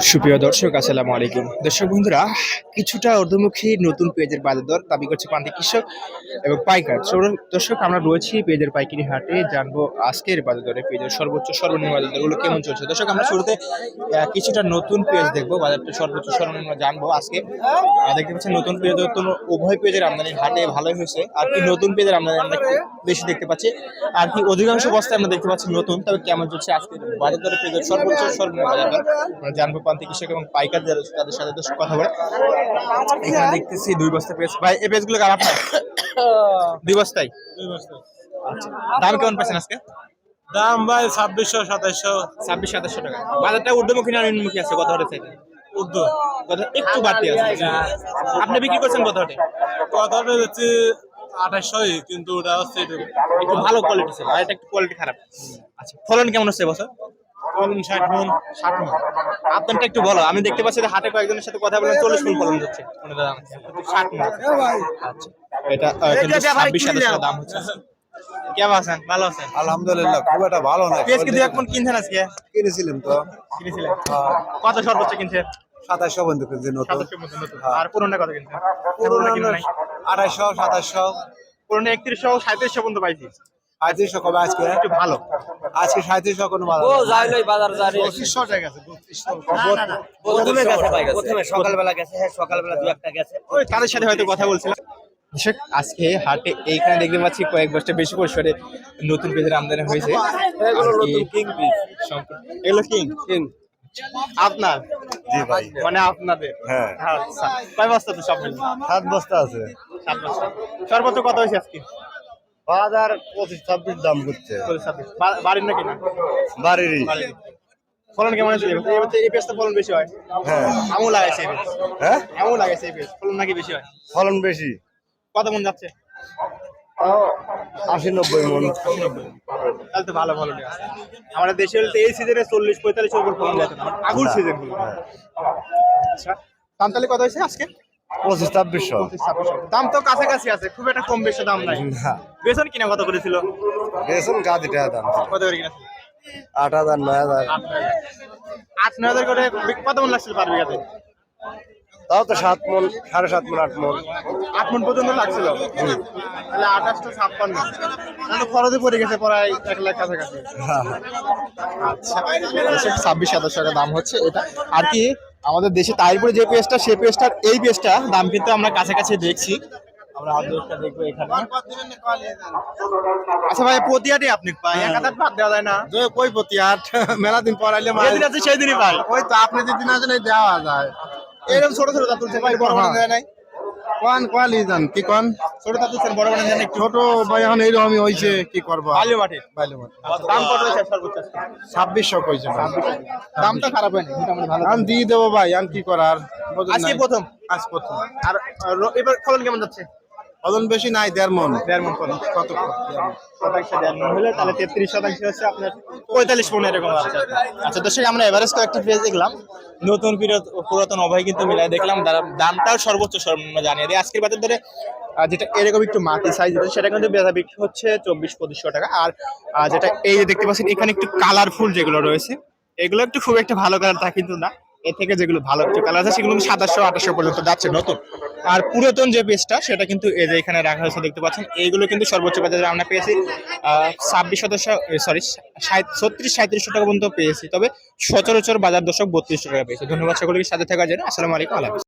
সুপ্রিয় দর্শক, আসসালামু আলাইকুম। দর্শক বন্ধুরা, কিছুটা ঊর্ধ্বমুখী নতুন পেঁয়াজের বাজার দর দাবি করছে প্রান্তিক কৃষক এবং পাইকার। দর্শক, আমরা রয়েছি পেঁয়াজের পাইকারি হাটে, জানব আজকের বাজার দরে পেঁয়াজের সর্বোচ্চ, সর্বনিম্ন বাজার দরগুলো কেমন চলছে। দর্শক, আমরা শুরুতে কিছুটা নতুন পেঁয়াজ দেখব বাজারটা সর্বোচ্চ, সর্বনিম্ন জানব আজকে। দেখতে পাচ্ছি নতুন পেঁয়াজ তো উভয় পেঁয়াজের আমদানি হাটে ভালোই হয়েছে। আর কি নতুন পেঁয়াজের আমদানি আমরা বেশি দেখতে পাচ্ছি, আর কি অধিকাংশ বস্তায় আমরা দেখতে পাচ্ছি নতুন। তবে কেমন চলছে আজকে বাজার দরে পেঁয়াজের সর্বোচ্চ, সর্বনিম্ন বাজার দর জানব প্রান্তিক কৃষক এবং পাইকার যারা তাদের সাথে তো কথা বলে। এখানে দেখতেছি দুই বস্তা পেঁয়াজ। ভাই এই পেঁয়াজগুলো কার আপনার? দুই বস্তায়? আচ্ছা। দাম কেমন পাচ্ছেন আজকে? দাম ভাই ছাব্বিশশো সাতাইশশো। ছাব্বিশ সাতাশশো টাকা। বাজারটা ঊর্ধ্বমুখী না নিম্নমুখী আছে কত হাটে থেকে উর্দু কত একটু বাড়তি আছে। আপনি বিক্রি করছেন কত হাটে কথাটা হচ্ছে আঠাশশোই কিন্তু ওটা হচ্ছে একটু একটু ভালো কোয়ালিটি ছিল আর এটা একটু কোয়ালিটি খারাপ। আচ্ছা ফলন কেমন হচ্ছে বছর ফলন ষাট মন ষাট মন আপনারটা একটু বলো আমি দেখতে পাচ্ছি যে হাটে কয়েকজনের সাথে কথা বলে চল্লিশ মন ফলন যাচ্ছে। ষাট মন আচ্ছা। এটা কিন্তু ছাব্বিশ দাম হচ্ছে। কেমন আছেন? ভালো আছেন? আলহামদুলিল্লাহ খুব একটা ভালো না পেঁয়াজ কি দুই কিনছেন আজকে? কিনেছিলাম তো। কিনেছিলেন? কত সর্বোচ্চ কিনছেন? সাতাশশো বন্ধু কিনছি নতুন। নতুন। আর পুরোটা কত কিনছেন? পুরোটা কিনে নাই? আড়াইশো সাতাশশো। পুরোটা একত্রিশশো সাঁত্রিশশো পর্যন্ত পাইছি। সাঁত্রিশশো কবে আজকে? একটু ভালো। আজকে সাঁত্রিশশো কোনো ভালো পঁচিশশো টাকা গেছে প্রথমে গেছে ভাই প্রথমে সকালবেলা গেছে হ্যাঁ সকালবেলা দু একটা গেছে। ওই তাদের সাথে হয়তো কথা বলছিলাম। দর্শক, আজকে হাটে এইখানে দেখতে পাচ্ছি কয়েক বছর বেশি পরিসরে নতুন পেজের আমদানি হয়েছে। এগুলো কি নতুন কিং পিস সম্পূর্ণ- এগুলো কিং? কিং। আপনার? জি ভাই। মানে আপনাদের? হ্যাঁ। আচ্ছা। কয় বস্তা তো সব? সাত বস্তা আছে। সাত বস্তা। সর্বোচ্চ কত হয়েছে আজকে? বাজার পঁচিশ ছাব্বিশ দাম করছে। বাড়ির নাকি না? বাড়িরই। বাড়ির। ফলন কেমন এই পেজটা ফলন বেশি হয়। হ্যাঁ। আমও লাগাইছে হ্যাঁ? আমও লাগাইছে এই পেজ ফলন নাকি বেশি হয়? ফলন বেশি। কত মন যাচ্ছে? আশি নব্বই মন। তাহলে তো ভালো ভালো আছে। আমাদের দেশে হলে এই সিজনে চল্লিশ পঁয়তাল্লিশ উপর ফলন না। আগুন সিজন আচ্ছা তাহলে কত হয়েছে আজকে? পঁচিশ ছাব্বিশশো। ছাব্বিশ দাম তো কাছাকাছি আছে খুব একটা কম বেশি দাম নাই। না। বেতন কিনা কত করেছিল বেসন গাদি টাকা দাম। কত করে কিনেছিল আট হাজার নয় হাজার। আট নয় হাজার। করে কত মন লাগছিল পার বিঘাতে? তাও তো সাত মন সাড়ে সাত মন আট মন। আট মন পর্যন্ত লাগছিল? তাহলে আঠাশটা ছাপ্পান্ন। তাহলে খরচে পড়ে গেছে প্রায় এক লাখ কাছাকাছি। আচ্ছা ছাব্বিশ সাতাশ টাকা দাম হচ্ছে এটা। আর কি আমাদের দেশে তাইপুরে যে পেজটা সেই পেজটার এই পেজটা দাম কিন্তু আমরা কাছাকাছি দেখছি। আমরা আদর্শটা দেখব এখানে। আচ্ছা ভাই প্রতিহাটে আপনি পাই এক হাজার বাদ দেওয়া যায় না। কই আট মেলা দিন যেদিন আছে সেই দিনই পাই ওই তো আপনি যেদিন আছেন এই দেওয়া যায়। এরকম ছোট ছোট তুলছে ভাই বড় বড় দেয় নাই। কোন কোয়ালি জান? কি কোন? ছোট বড় বড় জান ছোট ভাই এখন এইরকমই হয়েছে কি করব? ভালো মাঠে। বাইলে দাম কত হইছে সর্বোচ্চ আজকে? ছাব্বিশশো কইছে দাম দামটা খারাপ হয়নি মোটামুটি ভালো। আমি দিয়ে দেবো ভাই আন কি করার? আজকে প্রথম? আজ প্রথম। আর এবার ফলন কেমন যাচ্ছে? ওজন বেশি নাই, দেড় মন। দেড় মন কত মন হলে তাহলে তেত্রিশ শতাংশ হচ্ছে আপনার পঁয়তাল্লিশ এরকম আচ্ছা আমরা দেখলাম। নতুন পিরত- পুরাতন অভয় কিন্তু মিলাই দেখলাম। দামটাও সর্বোচ্চ বাজার ধরে যেটা এরকম একটু মাটি সাইজ সেটা কিন্তু বিক্রি হচ্ছে চব্বিশ পঁচিশশো টাকা। আর যেটা এই দেখতে পাচ্ছেন, এখানে একটু কালারফুল যেগুলো রয়েছে, এগুলো একটু খুব একটা ভালো কালার তা কিন্তু না। এর থেকে যেগুলো ভালো হচ্ছে কালার আছে, সেগুলো সাতাশশো, আঠাশশো পর্যন্ত যাচ্ছে নতুন। আর পুরাতন যে পেজটা সেটা কিন্তু এই যে এখানে রাখা হয়েছে, দেখতে পাচ্ছেন, এইগুলো কিন্তু সর্বোচ্চ বাজারে আমরা পেয়েছি ছাব্বিশ শতাংশ সরি ছত্রিশ সাঁত্রিশশো টাকা পর্যন্ত পেয়েছি, তবে সচরাচর বাজার দশক বত্রিশশো টাকা পেয়েছি। ধন্যবাদ সকলকে সাথে থাকার জন্য। আসসালামু আলাইকুম, আল্লাহ।